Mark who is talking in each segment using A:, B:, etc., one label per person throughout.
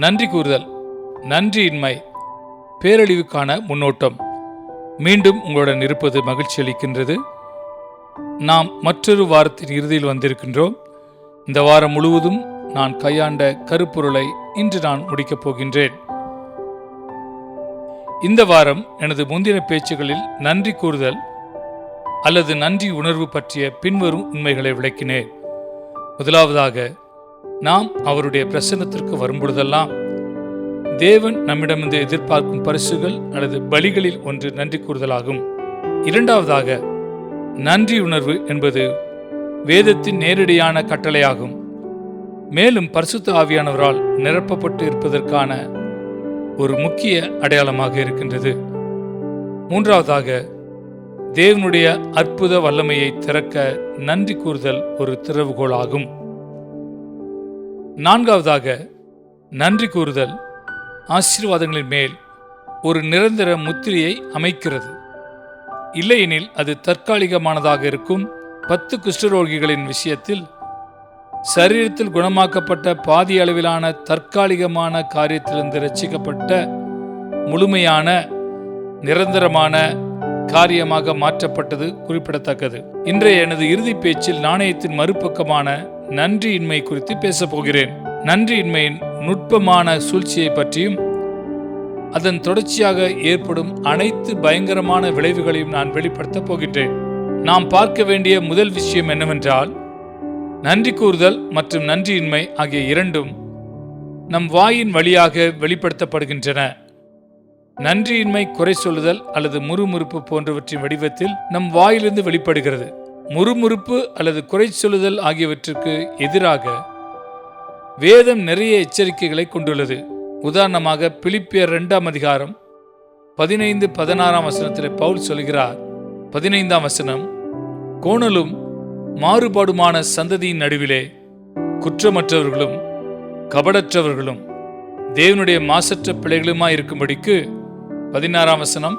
A: நன்றி கூறுதல் நன்றியின்மை பேரழிவுக்கான முன்னோட்டம். மீண்டும் உங்களுடன் இருப்பது மகிழ்ச்சி அளிக்கின்றது. நாம் மற்றொரு வாரத்தின் இறுதியில் வந்திருக்கின்றோம். இந்த வாரம் முழுவதும் நான் கையாண்ட கருப்பொருளை இன்று நான் முடிக்கப் போகின்றேன். இந்த வாரம் எனது முந்தின பேச்சுகளில் நன்றி கூறுதல் அல்லது நன்றி உணர்வு பற்றிய பின்வரும் உண்மைகளை விளக்கினேன். முதலாவதாக நாம் அவருடைய பிரசன்னத்திற்கு வரும்பொழுதெல்லாம் தேவன் நம்மிடமிருந்து எதிர்பார்க்கும் பரிசுகள் அல்லது பலிகளில் ஒன்று நன்றி கூறுதலாகும். இரண்டாவதாக நன்றி உணர்வு என்பது வேதத்தின் நேரடியான கட்டளையாகும். மேலும் பரிசுத்த ஆவியானவரால் நிரப்பப்பட்டு இருப்பதற்கான ஒரு முக்கிய அடையாளமாக இருக்கின்றது. மூன்றாவதாக தேவனுடைய அற்புத வல்லமையை திறக்க நன்றி கூறுதல் ஒரு திறவுகோளாகும் நான்காவதாக நன்றி கூறுதல். ஆசீர்வாதங்களின் மேல் ஒரு நிரந்தர முத்திரையை அமைக்கிறது. இல்லையெனில் அது தற்காலிகமானதாக இருக்கும். பத்து குஷ்டரோகிகளின் விஷயத்தில் சரீரத்தில் குணமாக்கப்பட்ட பாதி அளவிலான தற்காலிகமான காரியத்திலிருந்து ரட்சிக்கப்பட்ட முழுமையான நிரந்தரமான காரியமாக மாற்றப்பட்டது குறிப்பிடத்தக்கது. இன்றைய எனது இறுதி பேச்சில் நாணயத்தின் மறுபக்கமான நன்றியின்மை குறித்து பேசப் போகிறேன் நன்றியின்மையின் நுட்பமான சூழ்ச்சியை பற்றியும் அதன் தொடர்ச்சியாக ஏற்படும் அனைத்து பயங்கரமான விளைவுகளையும் நான் வெளிப்படுத்தப் போகின்றேன். நாம் பார்க்க வேண்டிய முதல் விஷயம் என்னவென்றால் நன்றி கூறுதல் மற்றும் நன்றியின்மை ஆகிய இரண்டும் நம் வாயின் வழியாக வெளிப்படுத்தப்படுகின்றன. நன்றியின்மை குறை சொல்லுதல் அல்லது முறுமுறுப்பு போன்றவற்றின் வடிவத்தில் நம் வாயிலிருந்து வெளிப்படுகிறது. முறுமுறுப்பு அல்லது குறை சொல்லுதல் ஆகியவற்றுக்கு எதிராக வேதம் நிறைய எச்சரிக்கைகளை கொண்டுள்ளது. உதாரணமாக பிலிப்பியர் இரண்டாம் அதிகாரம் பதினைந்து பதினாறாம் வசனத்தில் பவுல் சொல்கிறார். பதினைந்தாம் வசனம் கோணலும் மாறுபாடுமான சந்ததியின் நடுவிலே குற்றமற்றவர்களும் கபடற்றவர்களும் தேவனுடைய மாசற்ற பிள்ளைகளுமாய் இருக்கும்படிக்கு பதினாறாம் வசனம்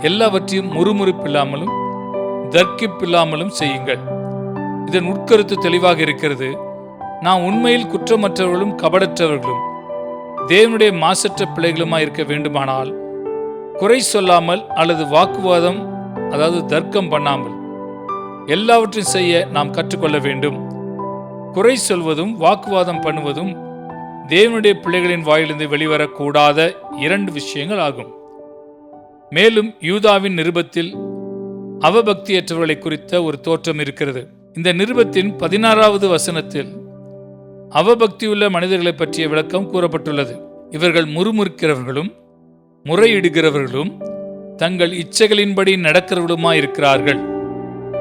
A: எல்லாவற்றையும் முறுமுறுப்பில்லாமலும் தர்க்கிப்பில்லாமலும் செய்யுங்கள். இதன் உட்கருத்து தெளிவாக இருக்கிறது. நாம் உண்மையில் குற்றமற்றவர்களும் கபடற்றவர்களும் தேவனுடைய மாசற்ற பிள்ளைகளுமாய் இருக்க வேண்டுமானால் குறை சொல்லாமல் அல்லது வாக்குவாதம் அதாவது தர்க்கம் பண்ணாமல் எல்லாவற்றையும் செய்ய நாம் கற்றுக்கொள்ள வேண்டும். குறை சொல்வதும் வாக்குவாதம் பண்ணுவதும் தேவனுடைய பிள்ளைகளின் வாயிலிருந்து வெளிவரக்கூடாத இரண்டு விஷயங்கள் ஆகும். மேலும் யூதாவின் நிருபத்தில் அவபக்தியற்றவர்களை குறித்த ஒரு தோற்றம் இருக்கிறது. இந்த நிருபத்தின் பதினாறாவது வசனத்தில் அவபக்தியுள்ள மனிதர்களை பற்றிய விளக்கம் கூறப்பட்டுள்ளது. இவர்கள் முறுமுறுக்கிறவர்களும் முறையிடுகிறவர்களும் தங்கள் இச்சைகளின்படி நடக்கிறவர்களுமாயிருக்கிறார்கள்.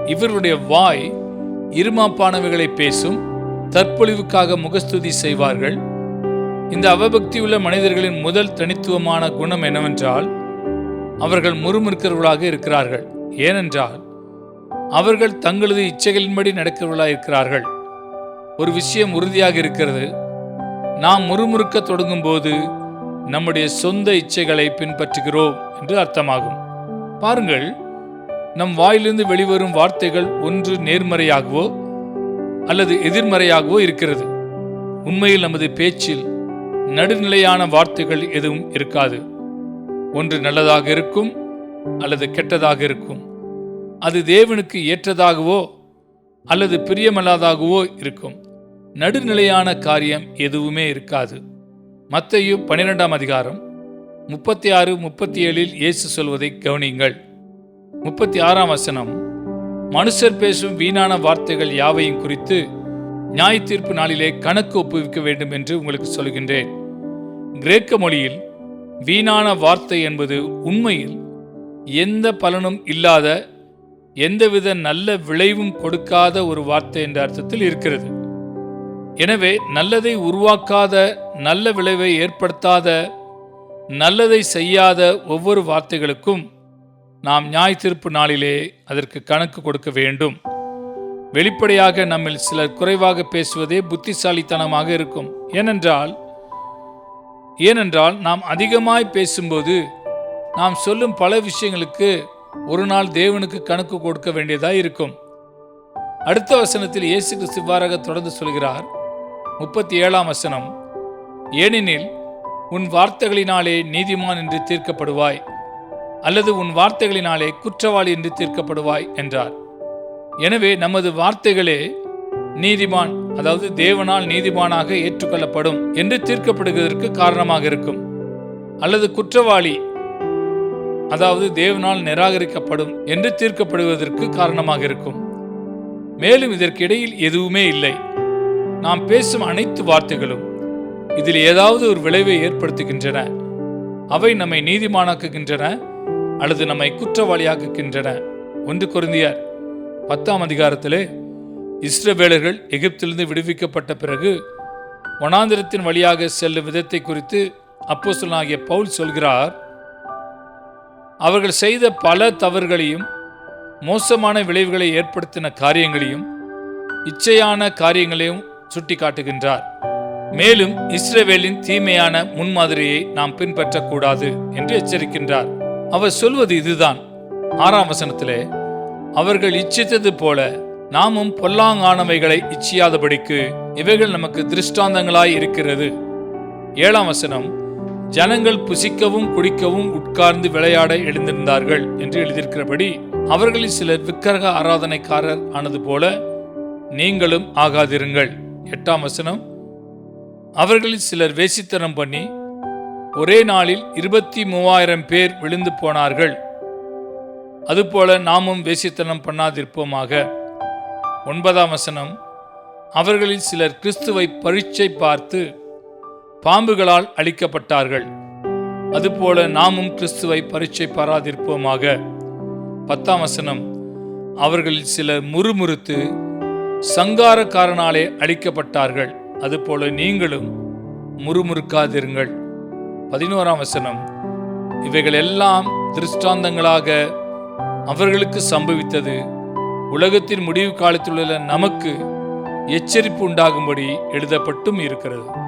A: இவர்களுடைய வாய் இருமாப்பானவைகளை பேசும் தற்பொழிவுக்காக முகஸ்துதி செய்வார்கள். இந்த அவபக்தியுள்ள மனிதர்களின் முதல் தனித்துவமான குணம் என்னவென்றால் அவர்கள் முறுமுறுக்கிறவர்களாக இருக்கிறார்கள். ஏனென்றால் அவர்கள் தங்களது இச்சைகளின்படி நடக்கிறவர்களாயிருக்கிறார்கள். ஒரு விஷயம் உறுதியாக இருக்கிறது. நாம் முறுமுறுக்க தொடங்கும் போது நம்முடைய சொந்த இச்சைகளை பின்பற்றுகிறோம் என்று அர்த்தமாகும். பாருங்கள் நம் வாயிலிருந்து வெளிவரும் வார்த்தைகள் ஒன்று நேர்மறையாகவோ அல்லது எதிர்மறையாகவோ இருக்கிறது. உண்மையில் நமது பேச்சில் நடுநிலையான வார்த்தைகள் எதுவும் இருக்காது. ஒன்று நல்லதாக இருக்கும் அல்லது கெட்டதாக இருக்கும். அது தேவனுக்கு ஏற்றதாகவோ அல்லது பிரியமல்லாதாகவோ இருக்கும். நடுநிலையான காரியம் எதுவுமே இருக்காது. மத்தையு பன்னிரெண்டாம் அதிகாரம் முப்பத்தி ஆறு முப்பத்தி ஏழில் இயேசு சொல்வதை கவனியுங்கள். முப்பத்தி ஆறாம் வசனம் மனுஷர் பேசும் வீணான வார்த்தைகள் யாவையும் குறித்து நியாய தீர்ப்பு நாளிலே கணக்கு ஒப்புவிக்க வேண்டும் என்று உங்களுக்கு சொல்கின்றேன். கிரேக்க மொழியில் வீணான வார்த்தை என்பது உண்மையில் எந்த பலனும் இல்லாத எந்தவித நல்ல விளைவும் கொடுக்காத ஒரு வார்த்தை என்ற அர்த்தத்தில் இருக்கிறது. எனவே நல்லதை உருவாக்காத நல்ல விளைவை ஏற்படுத்தாத நல்லதை செய்யாத ஒவ்வொரு வார்த்தைகளுக்கும் நாம் நியாய தீர்ப்பு நாளிலே அதற்கு கணக்கு கொடுக்க வேண்டும். வெளிப்படையாக நம்மில் சிலர் குறைவாக பேசுவதே புத்திசாலித்தனமாக இருக்கும். ஏனென்றால் ஏனென்றால் நாம் அதிகமாய் பேசும்போது நாம் சொல்லும் பல விஷயங்களுக்கு ஒரு நாள் தேவனுக்கு கணக்கு கொடுக்க வேண்டியதாக இருக்கும். அடுத்த வசனத்தில் இயேசு கிறிஸ்து இவ்வாறாக தொடர்ந்து சொல்கிறார். முப்பத்தி ஏழாம் வசனம். ஏனெனில் உன் வார்த்தைகளினாலே நீதிமான் என்று தீர்க்கப்படுவாய் அல்லது உன் வார்த்தைகளினாலே குற்றவாளி என்று தீர்க்கப்படுவாய் என்றார். எனவே நமது வார்த்தைகளே நீதிமான் அதாவது தேவனால் நீதிமானாக ஏற்றுக்கொள்ளப்படும் என்று தீர்க்கப்படுவதற்கு காரணமாக இருக்கும். அல்லது குற்றவாளி அதாவது தேவனால் நிராகரிக்கப்படும் என்று தீர்க்கப்படுவதற்கு காரணமாக இருக்கும். மேலும் இதற்கிடையில் எதுவுமே இல்லை. நாம் பேசும் அனைத்து வார்த்தைகளும் இதில் ஏதாவது ஒரு விளைவை ஏற்படுத்துகின்றன. அவை நம்மை நீதிமானாக்குகின்றன அல்லது நம்மை குற்றவாளியாக்குகின்றன. ஒன்று குருந்தியார் பத்தாம் அதிகாரத்திலே இஸ்ரவேலர்கள் எகிப்திலிருந்து விடுவிக்கப்பட்ட பிறகு வனாந்திரத்தின் வழியாக செல்லும் விதத்தை குறித்து அப்போஸ்தலனாகிய பவுல் சொல்கிறார் அவர்கள் செய்த பல தவறுகளையும் மோசமான விளைவுகளை ஏற்படுத்தின காரியங்களையும் இச்சையான காரியங்களையும் சுட்டிக்காட்டுகின்றார். மேலும் இஸ்ரேவேலின் தீமையான முன்மாதிரியை நாம் பின்பற்றக்கூடாது என்று எச்சரிக்கின்றார். அவர் சொல்வது இதுதான். ஆறாம் வசனத்திலே அவர்கள் இச்சித்தது போல நாமும் பொல்லாங்கானவைகளை இச்சியாதபடிக்கு இவைகள் நமக்கு திருஷ்டாந்தங்களாய் இருக்கிறது. ஏழாம் வசனம் ஜனங்கள் புசிக்கவும் குடிக்கவும் உட்கார்ந்து விளையாட எழுந்திருந்தார்கள் என்று எழுதியிருக்கிறபடி அவர்களில் சிலர் விக்கிரக ஆராதனைக்காரர் ஆனது போல நீங்களும் ஆகாதிருங்கள். எட்டாம் வசனம். அவர்களில் சிலர் வேசித்தனம் பண்ணி ஒரே நாளில் இருபத்தி மூவாயிரம் பேர் விழுந்து போனார்கள். அதுபோல நாமும் வேசித்தனம் பண்ணாதிருப்போமாக. ஒன்பதாம் வசனம். அவர்களில் சிலர் கிறிஸ்துவை பரீட்சை பார்த்து பாம்புகளால் அழிக்கப்பட்டார்கள். அதுபோல நாமும் கிறிஸ்துவை பரீட்சை பாராதிருப்போமாக பத்தாம் வசனம் அவர்களில் சிலர் முறுமுறுத்து சங்காரக்காரனாலே அழிக்கப்பட்டார்கள். அதுபோல நீங்களும் முறுமுறுக்காதிருங்கள். பதினோராம் வசனம் இவைகள் எல்லாம் திருஷ்டாந்தங்களாக அவர்களுக்கு சம்பவித்தது. உலகத்தின் முடிவு காலத்தில் உள்ள நமக்கு எச்சரிப்பு உண்டாகும்படி எழுதப்பட்டும் இருக்கிறது.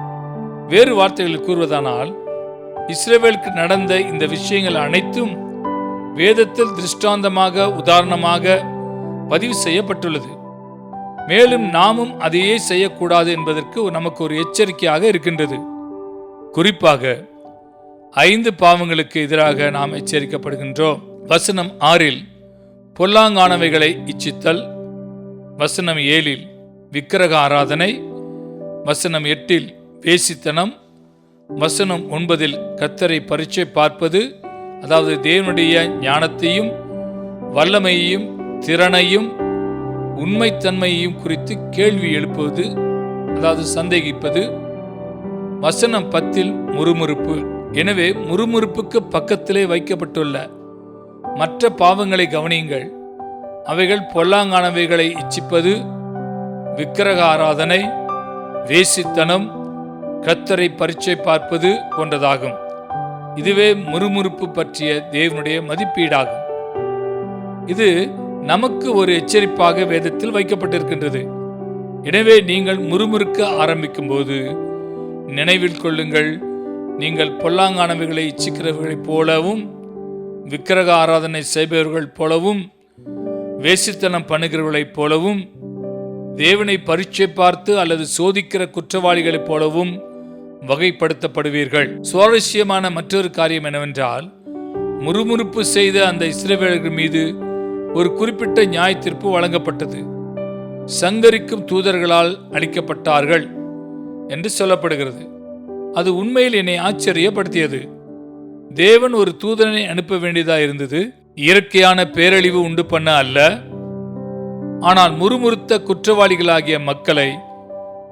A: வேறு வார்த்தைகளில் கூறுவதானால் இஸ்ரேவேலுக்கு நடந்த இந்த விஷயங்கள் அனைத்தும் வேதத்தில் திருஷ்டாந்தமாக உதாரணமாக பதிவு செய்யப்பட்டுள்ளது. மேலும் நாமும் அதையே செய்யக்கூடாது என்பதற்கு நமக்கு ஒரு எச்சரிக்கையாக இருக்கின்றது. குறிப்பாக ஐந்து பாவங்களுக்கு எதிராக நாம் எச்சரிக்கப்படுகின்றோம். வசனம் ஆறில் பொல்லாங்கானவைகளை இச்சித்தல். வசனம் ஏழில் விக்கிரக ஆராதனை. வசனம் எட்டில் பேசித்தனம். வசனம் ஒன்பதில் கத்தரை பரீட்சை பார்ப்பது அதாவது தேவனுடைய ஞானத்தையும் வல்லமையையும் திறனையும் உண்மைத்தன்மையையும் குறித்து கேள்வி எழுப்புவது அதாவது சந்தேகிப்பது. வசனம் பத்தில் முறுமுறுப்பு. எனவே முறுமுறுப்புக்கு பக்கத்திலே வைக்கப்பட்டுள்ள மற்ற பாவங்களை கவனியுங்கள். அவைகள் பொல்லாங்கானவைகளை இச்சிப்பது விக்கிரக ஆராதனை வேசித்தனம் கத்தரை பரீட்சை பார்ப்பது போன்றதாகும். இதுவே முறுமுறுப்பு பற்றிய தேவனுடைய மதிப்பீடாகும். இது நமக்கு ஒரு எச்சரிப்பாக வேதத்தில் வைக்கப்பட்டிருக்கின்றது. எனவே நீங்கள் முறுமுறுக்க ஆரம்பிக்கும் போது நினைவில் கொள்ளுங்கள் நீங்கள் பொல்லாங்கானவைகளை இச்சிக்கிறவர்களைப் போலவும் விக்கிரக ஆராதனை செய்பவர்கள் போலவும் வேசித்தனம் பண்ணுகிறவர்களைப் போலவும் தேவனை பரீட்சை பார்த்து அல்லது சோதிக்கிற குற்றவாளிகளைப் போலவும் வகைப்படுத்தப்படுவீர்கள். சுவாரஸ்யமான மற்றொரு காரியம் என்னவென்றால் முறுமுறுப்பு செய்த அந்த இஸ்ரேவேலர்கள் மீது ஒரு குறிப்பிட்ட நியாய தீர்ப்பு வழங்கப்பட்டது. சங்கரிக்கும் தூதர்களால் அளிக்கப்பட்டார்கள் என்று சொல்லப்படுகிறது. அது உண்மையில் என்னை ஆச்சரியப்படுத்தியது. தேவன் ஒரு தூதனை அனுப்ப வேண்டியதா இருந்தது? இயற்கையான பேரழிவு உண்டு பண்ண அல்ல. ஆனால் முறுமுறுத்த குற்றவாளிகளாகிய மக்களை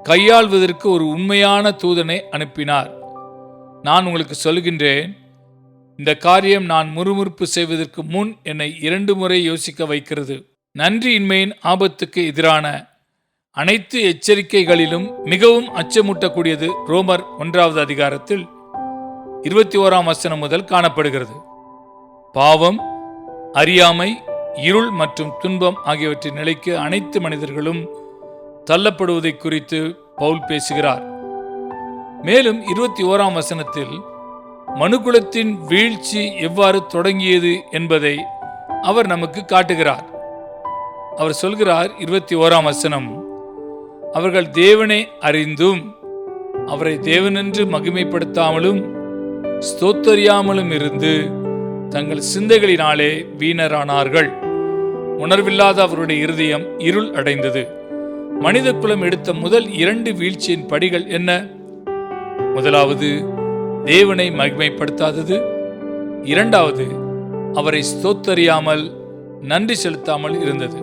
A: கையாள்வதற்கு ஒரு உண்மையான தூதனை அனுப்பினார். நான் உங்களுக்கு சொல்கின்றேன் இந்த காரியம் நான் முறுமுறுப்பு செய்வதற்கு முன் என்னை இரண்டு முறை யோசிக்க வைக்கிறது. நன்றியின்மையின் ஆபத்துக்கு எதிரான அனைத்து எச்சரிக்கைகளிலும் மிகவும் அச்சமூட்டக்கூடியது ரோமர் ஒன்றாவது அதிகாரத்தில் இருபத்தி ஓராம் வசனம் முதல் காணப்படுகிறது. பாவம் அறியாமை இருள் மற்றும் துன்பம் ஆகியவற்றின் நிலைக்கு அனைத்து மனிதர்களும் தள்ளப்படுவதை குறித்து பவுல் பேசுகிறார். மேலும் இருபத்தி ஓராம் வசனத்தில் மனுகுலத்தின் வீழ்ச்சி எவ்வாறு தொடங்கியது என்பதை அவர் நமக்கு காட்டுகிறார். அவர் சொல்கிறார் இருபத்தி ஓராம் வசனம் அவர்கள் தேவனை அறிந்தும் அவரை தேவனென்று மகிமைப்படுத்தாமலும் ஸ்தோத்தறியாமலும் இருந்து தங்கள் சிந்தைகளினாலே வீணரானார்கள். உணர்வில்லாத அவருடைய இருதயம் இருள் அடைந்தது. மனித குலம் எடுத்த முதல் இரண்டு வீழ்ச்சியின் படிகள் என்ன? முதலாவது தேவனை மகிமைப்படுத்தாதது. இரண்டாவது அவரை ஸ்தோத்தறியாமல் நன்றி செலுத்தாமல் இருந்தது.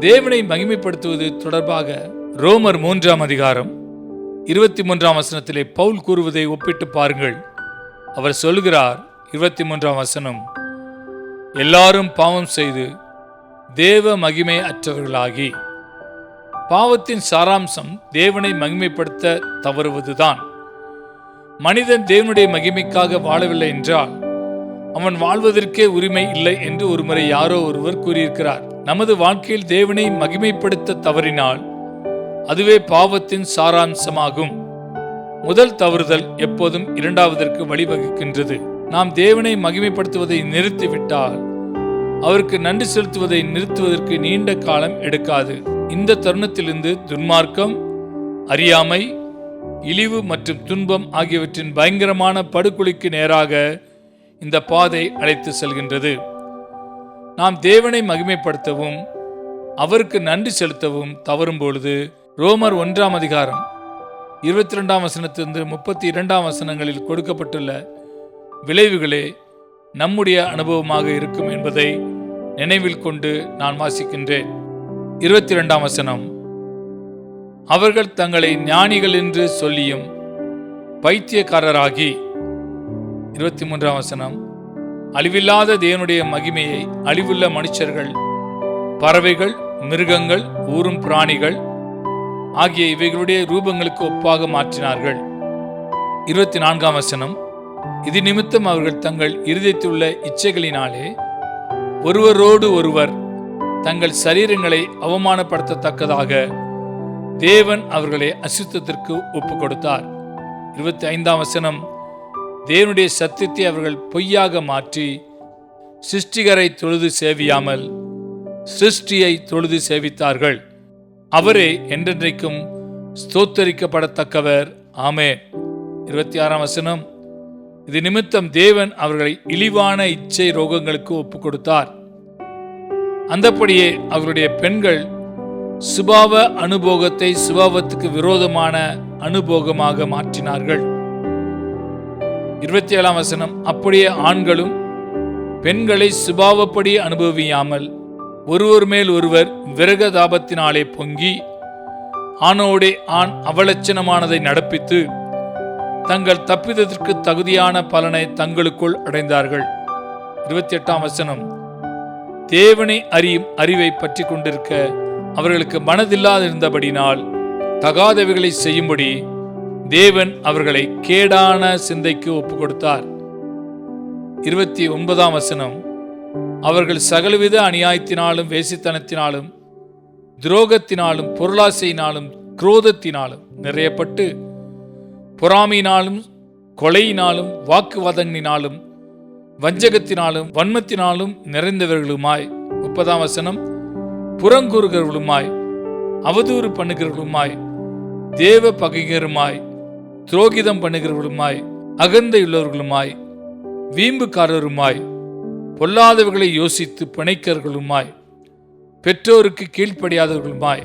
A: தேவனை மகிமைப்படுத்துவது தொடர்பாக ரோமர் மூன்றாம் அதிகாரம் இருபத்தி மூன்றாம் வசனத்திலே பவுல் கூறுவதை ஒப்பிட்டு பாருங்கள். அவர் சொல்கிறார் இருபத்தி மூன்றாம் வசனம் எல்லாரும் பாவம் செய்து தேவ மகிமை அற்றவர்களாகி பாவத்தின் சாராம்சம் தேவனை மகிமைப்படுத்த தவறுவதுதான். மனிதன் தேவனுடைய மகிமைக்காக வாழவில்லை என்றால் அவன் வாழ்வதற்கே உரிமை இல்லை என்று ஒருமுறை யாரோ ஒருவர் கூறியிருக்கிறார். நமது வாழ்க்கையில் தேவனை மகிமைப்படுத்த தவறினால் அதுவே பாவத்தின் சாராம்சமாகும். முதல் தவறுதல் எப்போதும் இரண்டாவதற்கு வழிவகுக்கின்றது. நாம் தேவனை மகிமைப்படுத்துவதை நிறுத்திவிட்டால் அவருக்கு நன்றி செலுத்துவதை நிறுத்துவதற்கு நீண்ட காலம் எடுக்காது. இந்த தருணத்திலிருந்து துன்மார்க்கம் அறியாமை இழிவு மற்றும் துன்பம் ஆகியவற்றின் பயங்கரமான படுகொலிக்கு நேராக இந்த பாதை அழைத்து செல்கின்றது. நாம் தேவனை மகிமைப்படுத்தவும் அவருக்கு நன்றி செலுத்தவும் தவறும் பொழுது ரோமர் ஒன்றாம் அதிகாரம் இருபத்தி ரெண்டாம் வசனத்திலிருந்து முப்பத்தி இரண்டாம் வசனங்களில் கொடுக்கப்பட்டுள்ள விளைவுகளே நம்முடைய அனுபவமாக இருக்கும் என்பதை நினைவில் கொண்டு நான் வாசிக்கின்றேன். இருபத்தி ரெண்டாம் வசனம். அவர்கள் தங்களை ஞானிகள் என்று சொல்லியும் பைத்தியக்காரராகி. இருபத்தி மூன்றாம் வசனம். அழிவில்லாத தேவனுடைய மகிமையை அழிவுள்ள மனுஷர்கள் பறவைகள் மிருகங்கள் ஊறும் பிராணிகள் ஆகிய இவைகளுடைய ரூபங்களுக்கு ஒப்பாக மாற்றினார்கள். இருபத்தி நான்காம் வசனம். இது நிமித்தம் அவர்கள் தங்கள் இருதயத்துள்ள இச்சைகளினாலே ஒருவரோடு ஒருவர் தங்கள் சரீரங்களை அவமானப்படுத்தத்தக்கதாக தேவன் அவர்களை அசுத்தத்திற்கு ஒப்பு கொடுத்தார் இருபத்தி ஐந்தாம் வசனம் தேவனுடைய சத்தியத்தை அவர்கள் பொய்யாக மாற்றி சிருஷ்டிகரை தொழுது சேவியாமல் சிருஷ்டியை தொழுது சேவித்தார்கள். அவரே என்றென்றைக்கும் ஸ்தோத்தரிக்கப்படத்தக்கவர். ஆமே இருபத்தி ஆறாம் வசனம் இது நிமித்தம் தேவன் அவர்களை இழிவான இச்சை ரோகங்களுக்கு ஒப்பு கொடுத்தார் அந்தப்படியே அவருடைய பெண்கள் சுபாவ அனுபோகத்தை சுபாவத்துக்கு விரோதமான அனுபோகமாக மாற்றினார்கள். இருபத்தி ஏழாம் வசனம் அப்படியே ஆண்களும் பெண்களை சுபாவப்படி அனுபவியாமல் ஒருவர் மேல் ஒருவர் விரகதாபத்தினாலே பொங்கி ஆணோடே ஆண் அவலட்சணமானதை நடப்பித்து தங்கள் தப்பிதத்திற்கு தகுதியான பலனை தங்களுக்குள் அடைந்தார்கள். இருபத்தி எட்டாம் வசனம் தேவனை அறியும் அறிவை பற்றி கொண்டிருக்க அவர்களுக்கு மனதில்லாதிருந்தபடினால் தகாதவைகளை செய்யும்படி தேவன் அவர்களை கேடான சிந்தைக்கு ஒப்பு கொடுத்தார் இருபத்தி ஒன்பதாம் வசனம். அவர்கள் சகலவித அநியாயத்தினாலும் வேசித்தனத்தினாலும் துரோகத்தினாலும் பொருளாசையினாலும் குரோதத்தினாலும் நிறையப்பட்டு பொறாமையினாலும் கொலையினாலும் வாக்குவாதங்களினாலும் வஞ்சகத்தினாலும் வன்மத்தினாலும் நிறைந்தவர்களுமாய் முப்பதாம் வசனம் புறங்கூறுகிறவர்களுமாய் அவதூறு பண்ணுகிறவர்களுமாய் தேவ பகைகருமாய் துரோகிதம் பண்ணுகிறவர்களுமாய் அகந்தையுள்ளவர்களுமாய் வீம்புக்காரருமாய் பொல்லாதவர்களை யோசித்து பிணைக்கர்களுமாய் பெற்றோருக்கு கீழ்ப்படியாதவர்களுமாய்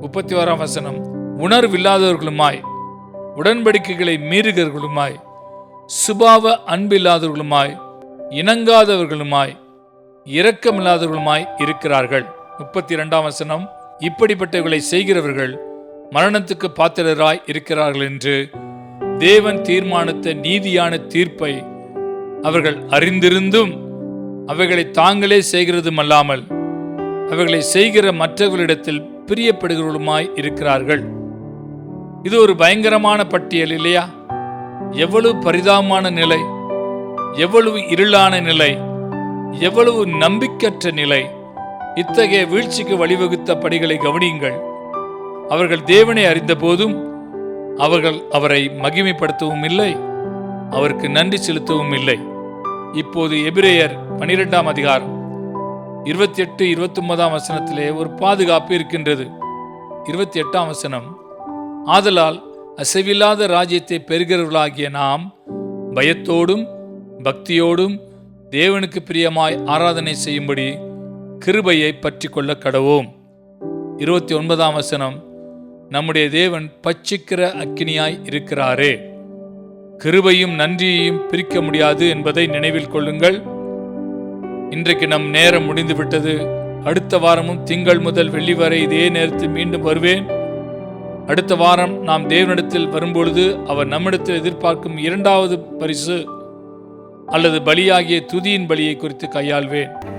A: முப்பத்தி ஓராம் வசனம் உணர்வில்லாதவர்களுமாய் உடன்படிக்கைகளை மீறுகிறவர்களுமாய் சுபாவ அன்பில்லாதவர்களுமாய் இணங்காதவர்களுமாய் இரக்கமில்லாதவர்களுமாய் இருக்கிறார்கள். முப்பத்தி இரண்டாம் வசனம் இப்படிப்பட்டவர்களை செய்கிறவர்கள் மரணத்துக்கு பாத்திரராய் இருக்கிறார்கள் என்று தேவன் தீர்மானித்த நீதியான தீர்ப்பை அவர்கள் அறிந்திருந்தும் அவைகளை தாங்களே செய்கிறதும் அல்லாமல் அவைகளை செய்கிற மற்றவர்களிடத்தில் பிரியப்படுகிறவர்களுமாய் இருக்கிறார்கள். இது ஒரு பயங்கரமான பட்டியல் இல்லையா? எவ்வளவு பரிதாபமான நிலை. எவ்வளவு இருளான நிலை எவ்வளவு நம்பிக்கற்ற நிலை இத்தகைய வீழ்ச்சிக்கு வழிவகுத்த படிகளை கவனியுங்கள். அவர்கள் தேவனை அறிந்த போதும் அவர்கள் அவரை மகிமைப்படுத்தவும் இல்லை அவருக்கு நன்றி செலுத்தவும் இல்லை. இப்போது எபிரேயர் பனிரெண்டாம் அதிகாரம் இருபத்தி எட்டு இருபத்தி ஒன்பதாம் வசனத்திலே ஒரு பாதுகாப்பு இருக்கின்றது. இருபத்தி எட்டாம் வசனம் ஆதலால் அசைவில்லாத ராஜ்யத்தை பெறுகிறவர்களாகிய நாம் பயத்தோடும் பக்தியோடும் தேவனுக்கு பிரியமாய் ஆராதனை செய்யும்படி கிருபையை பற்றி கொள்ள கடவோம். இருபத்தி ஒன்பதாம் வசனம் நம்முடைய தேவன் பச்சிக்கிற அக்கினியாய் இருக்கிறாரே. கிருபையும் நன்றியையும் பிரிக்க முடியாது என்பதை நினைவில் கொள்ளுங்கள். இன்றைக்கு நம் நேரம் முடிந்துவிட்டது. அடுத்த வாரமும் திங்கள் முதல் வெள்ளி வரை இதே நேரத்தில் மீண்டும் வருவேன். அடுத்த வாரம் நாம் தேவனிடத்தில் வரும்பொழுது அவர் நம்மிடத்தில் எதிர்பார்க்கும் இரண்டாவது பரிசு அல்லது பலியாகிய துதியின் பலியை குறித்து கையாள்வேன்.